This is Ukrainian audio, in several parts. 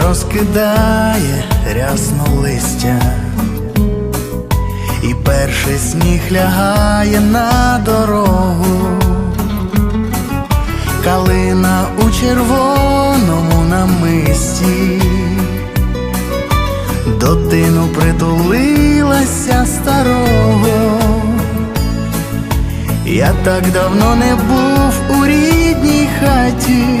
покидає рясно листя, і перший сніг лягає на дорогу, калина у червоному намисті, до тину притулилася старого. Я так давно не був у рідній хаті,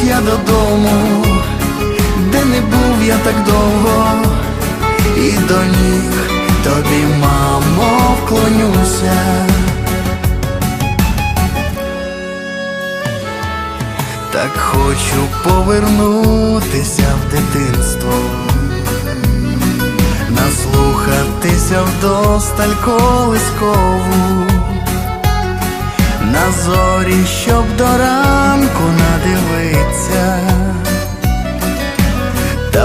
повернусь я додому, де не був я так довго, і до ніг тобі, мамо, вклонюся. Так хочу повернутися в дитинство наслухатися вдосталь колискову, на зорі, щоб до ранку надивиться,